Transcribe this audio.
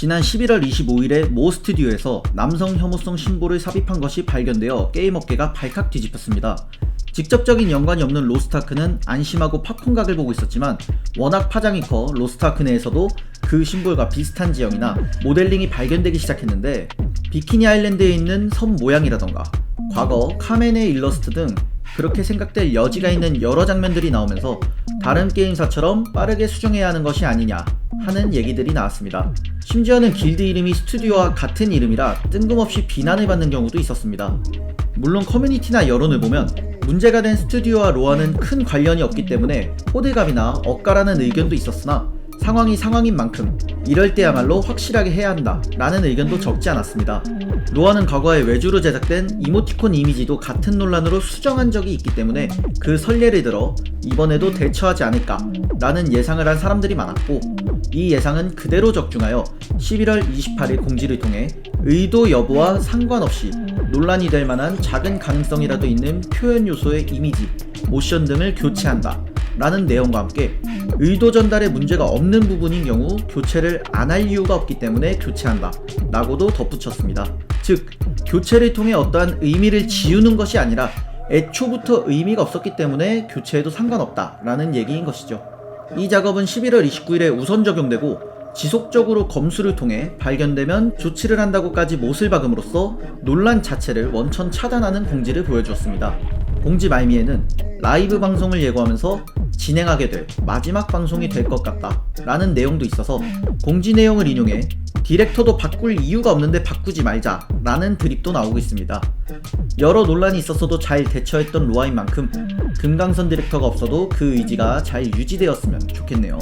지난 11월 25일에 모 스튜디오에서 남성 혐오성 신보를 삽입한 것이 발견되어 게임 업계가 발칵 뒤집혔습니다. 직접적인 연관이 없는 로스트아크는 안심하고 팝콘각을 보고 있었지만 워낙 파장이 커 로스트아크 내에서도 그 심볼과 비슷한 지형이나 모델링이 발견되기 시작했는데 비키니 아일랜드에 있는 섬 모양이라던가 과거 카멘의 일러스트 등 그렇게 생각될 여지가 있는 여러 장면들이 나오면서 다른 게임사처럼 빠르게 수정해야 하는 것이 아니냐 하는 얘기들이 나왔습니다. 심지어는 길드 이름이 스튜디오와 같은 이름이라 뜬금없이 비난을 받는 경우도 있었습니다. 물론 커뮤니티나 여론을 보면 문제가 된 스튜디오와 로아는 큰 관련이 없기 때문에 호들갑이나 엇가라는 의견도 있었으나 상황이 상황인 만큼 이럴 때야말로 확실하게 해야 한다 라는 의견도 적지 않았습니다. 로아는 과거에 외주로 제작된 이모티콘 이미지도 같은 논란으로 수정한 적이 있기 때문에 그 선례를 들어 이번에도 대처하지 않을까 라는 예상을 한 사람들이 많았고 이 예상은 그대로 적중하여 11월 28일 공지를 통해 의도 여부와 상관없이 논란이 될 만한 작은 가능성이라도 있는 표현 요소의 이미지, 모션 등을 교체한다. 라는 내용과 함께 의도 전달에 문제가 없는 부분인 경우 교체를 안 할 이유가 없기 때문에 교체한다. 라고도 덧붙였습니다. 즉, 교체를 통해 어떠한 의미를 지우는 것이 아니라 애초부터 의미가 없었기 때문에 교체해도 상관없다. 라는 얘기인 것이죠. 이 작업은 11월 29일에 우선 적용되고 지속적으로 검수를 통해 발견되면 조치를 한다고까지 못을 박음으로써 논란 자체를 원천 차단하는 공지를 보여주었습니다. 공지 말미에는 라이브 방송을 예고하면서 진행하게 될 마지막 방송이 될 것 같다 라는 내용도 있어서 공지 내용을 인용해 디렉터도 바꿀 이유가 없는데 바꾸지 말자 라는 드립도 나오고 있습니다. 여러 논란이 있었어도 잘 대처했던 로아인 만큼 금강선 디렉터가 없어도 그 의지가 잘 유지되었으면 좋겠네요.